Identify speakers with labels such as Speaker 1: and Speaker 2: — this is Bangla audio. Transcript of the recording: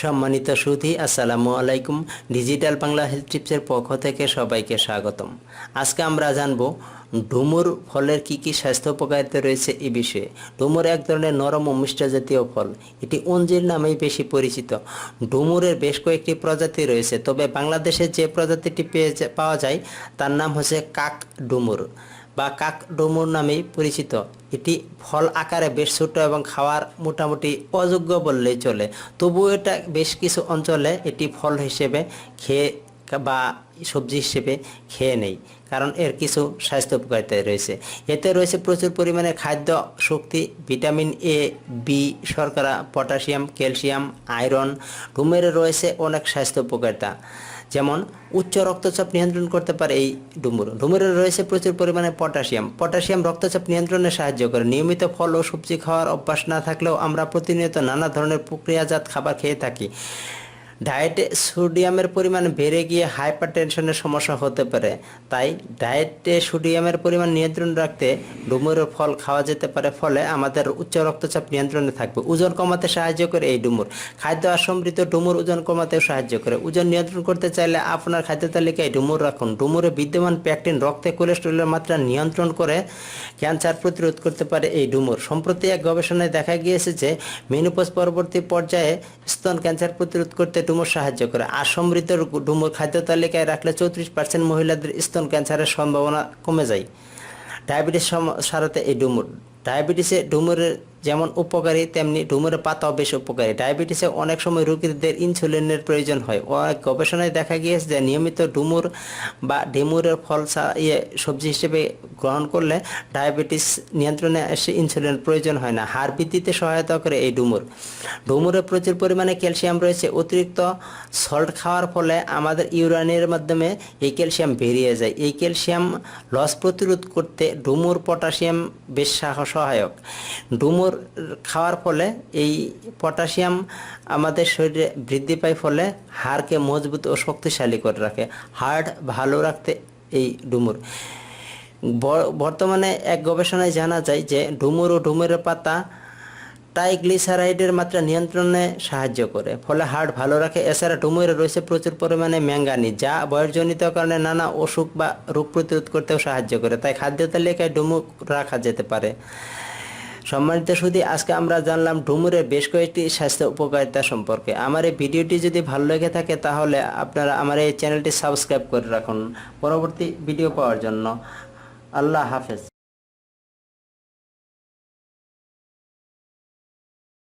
Speaker 1: সম্মানিত সুধী আসসালামু আলাইকুম। ডিজিটাল বাংলা হেলথ টিপসের পক্ষ থেকে সবাইকে স্বাগতম। আজকে আমরা জানব, ডুমুর ফলের কি কি স্বাস্থ্য উপকারিতা রয়েছে এ বিষয়ে। ডুমুর এক ধরনের নরম ও মিষ্ট জাতীয় ফল। এটি অঞ্জির নামেই বেশি পরিচিত। ডুমুরের বেশ কয়েকটি প্রজাতি রয়েছে, তবে বাংলাদেশে যে প্রজাতিটি পেয়ে পাওয়া যায়, তার নাম হচ্ছে কাক ডুমুর। বা কাক ডুমুর নামেই পরিচিত। এটি ফল আকারে বেশ ছোট এবং খাওয়ার মোটামুটি অযোগ্য বললেই চলে। তবুও এটা বেশ কিছু অঞ্চলে এটি ফল হিসেবে খেয়ে বা সবজি হিসেবে খেয়ে নেই। কারণ এর কিছু স্বাস্থ্য উপকারিতা রয়েছে। এতে রয়েছে প্রচুর পরিমাণে খাদ্য শক্তি, ভিটামিন এ বি শর্করা, পটাশিয়াম, ক্যালসিয়াম, আয়রন। ডুমের রয়েছে অনেক স্বাস্থ্য উপকারিতা। যেমন, উচ্চ রক্তচাপ নিয়ন্ত্রণ করতে পারে এই ডুমুর। ডুমুরে রয়েছে প্রচুর পরিমাণে পটাশিয়াম। পটাশিয়াম রক্তচাপ নিয়ন্ত্রণে সাহায্য করে। নিয়মিত ফল ও সবজি খাওয়ার অভ্যাস না থাকলেও আমরা প্রতিনিয়ত নানা ধরনের প্রক্রিয়াজাত খাবার খেয়ে থাকি। ডায়েটে সোডিয়ামের পরিমাণ বেড়ে গিয়ে হাইপার টেনশনের সমস্যা হতে পারে। তাই ডায়েটে সোডিয়ামের পরিমাণ নিয়ন্ত্রণ রাখতে ডুমুরের ফল খাওয়া যেতে পারে, ফলে আমাদের উচ্চ রক্তচাপ নিয়ন্ত্রণে থাকবে। ওজন কমাতে সাহায্য করে এই ডুমুর। খাদ্য আর সমৃদ্ধ ডুমুর ওজন কমাতেও সাহায্য করে। ওজন নিয়ন্ত্রণ করতে চাইলে আপনার খাদ্য তালিকায় ডুমুর রাখুন। ডুমুরে বিদ্যমান প্যাকটিন রক্তে কোলেস্টেরলের মাত্রা নিয়ন্ত্রণ করে ক্যান্সার প্রতিরোধ করতে পারে এই ডুমুর। সম্প্রতি এক গবেষণায় দেখা গিয়েছে যে মেনুপোজ পরবর্তী পর্যায়ে স্তন ক্যান্সার প্রতিরোধ করতে ডুমুর সাহায্য করে। আর সমৃদ্ধ ডুমুর খাদ্য তালিকায় রাখলে চৌত্রিশ পার্সেন্ট মহিলাদের স্তন ক্যান্সারের সম্ভাবনা কমে যায়। ডায়াবেটিস সারাতে এই ডুমুর। ডায়াবেটিসে ডুমুরের যেমন উপকারী, তেমনি ডুমুরের পাতাও বেশ উপকারী। ডায়াবেটিসে অনেক সময় রোগীদের ইনসুলিনের প্রয়োজন হয়। অনেক গবেষণায় দেখা গিয়েছে যে নিয়মিত ডুমুর বা ডেমুরের ফল ইয়ে সবজি হিসেবে গ্রহণ করলে ডায়াবেটিস নিয়ন্ত্রণে এসে ইনসুলিনের প্রয়োজন হয় না। হাড় বৃদ্ধিতে সহায়তা করে এই ডুমুর। ডুমুরে প্রচুর পরিমাণে ক্যালসিয়াম রয়েছে। অতিরিক্ত সল্ট খাওয়ার ফলে আমাদের ইউরানের মাধ্যমে এই ক্যালসিয়াম বেরিয়ে যায়। এই ক্যালসিয়াম লস প্রতিরোধ করতে ডুমুর পটাশিয়াম বেশ সহায়ক ডুমুর খাওয়ার ফলে এই পটাশিয়াম আমাদের শরীরে বৃদ্ধি পায় ফলে হাড়কে মজবুত ও শক্তিশালী করে রাখে। হাড় ভালো রাখতে এই ডুমুর। বর্তমানে এক গবেষণায় জানা যায় যে ডুমুর ও ডুমুরের পাতা ট্রাইগ্লিসারাইডের মাত্রা নিয়ন্ত্রণে সাহায্য করে, ফলে হার্ট ভালো রাখে। এছাড়া ডুমুরে রয়েছে প্রচুর পরিমাণে ম্যাঙ্গানি যা বয়সজনিত কারণে নানা অসুখ বা রোগ প্রতিরোধ করতেও সাহায্য করে। তাই খাদ্য তালিকায় ডুমুর রাখা যেতে পারে। সম্মানিত সুদী আজকে আমরা জানলাম ডুমুরের বেশ কয়েকটি স্বাস্থ্য উপকারিতা সম্পর্কে। আমার এই ভিডিওটি যদি ভালো লেগে থাকে তাহলে আপনারা আমার এই চ্যানেলটি সাবস্ক্রাইব করে রাখুন। পরবর্তী ভিডিও পাওয়ার জন্য আল্লাহ হাফেজ।